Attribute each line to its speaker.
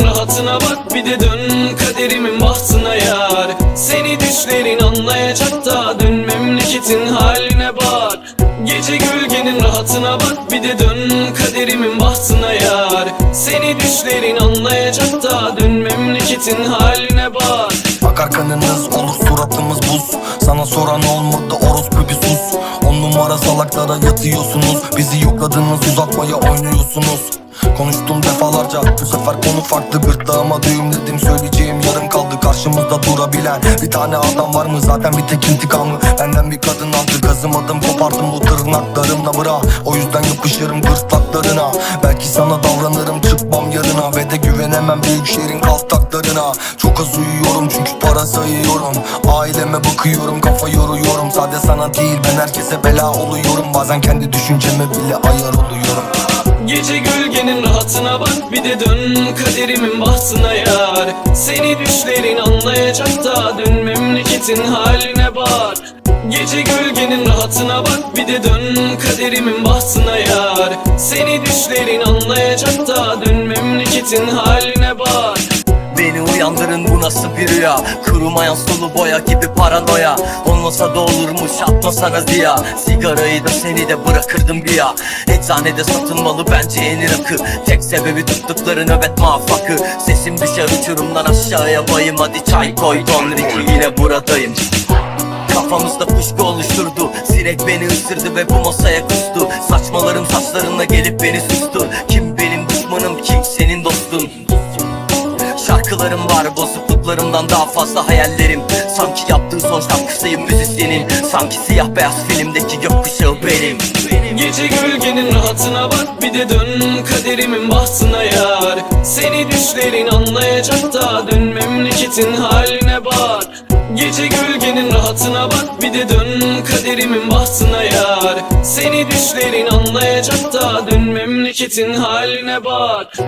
Speaker 1: rahatına bak bir de dön kaderimin bahtına yar. Seni düşlerin anlayacak da dön memleketin haline bak. Gece gölgenin rahatına bak bir de dön kaderimin bahtına yar. Seni düşlerin anlayacak da dön memleketin haline bak.
Speaker 2: Akar kanınız olur suratımız buz. Sana soran olmadı orospu bir sus. On numara salaklara yatıyorsunuz. Bizi yokladınız uzatmaya oynuyorsunuz Konuştum defalarca bu sefer konu farklı. Gırtlağıma düğümledim söyleyeceğim yarım kaldı. Karşımızda durabilen bir tane adam var mı? Zaten bir tek intikamı benden bir kadın aldı. Kazımadım kopardım bu tırnaklarımla bıra. O yüzden yapışırım gırtlaklarına. Belki sana davranırım çıkmam yarına. Ve de güvenemem büyük şehrin kaltaklarına. Çok az uyuyorum çünkü para sayıyorum. Aileme bakıyorum kafa yoruyorum. Sade sana değil ben herkese bela oluyorum. Bazen kendi düşünceme bile ayar oluyorum
Speaker 1: rahatına bak bir de dön kaderimin bahtına yar. Seni düşlerin anlayacak da dön memleketin haline bak. Gece gölgenin rahatına bak bir de dön kaderimin bahtına yar. Seni düşlerin anlayacak da dön memleketin haline bak
Speaker 3: Beni uyandırın bu nasıl bir rüya? Kurumayan sulu boya gibi paranoya. Olmasa da olurmuş atmasana ziya Sigarayı da seni de bırakırdım bir ya. Eczanede satılmalı bence yeni rakı. Tek sebebi tuttukları nöbet muvaffakı. Sesim düşer uçurumdan aşağıya bayım. Hadi çay koy Don Ricky yine buradayım. Kafamızda kuşku oluşturdu. Sinek beni ısırdı ve bu masaya kustu. Saçmalarım saçlarınla gelip beni sustu. Kim benim düşmanım kim daha fazla hayallerim. Sanki yaptığı son şarkısıyım müzisyenin Sanki siyah beyaz filmdeki gökkuşağı benim.
Speaker 1: Gece gölgenin rahatına bak bir de dön kaderimin bahtına yar. Seni düşlerin anlayacak da dön memleketin haline bak. Gece gölgenin rahatına bak bir de dön kaderimin bahtına yar. Seni düşlerin anlayacak da dön memleketin haline bak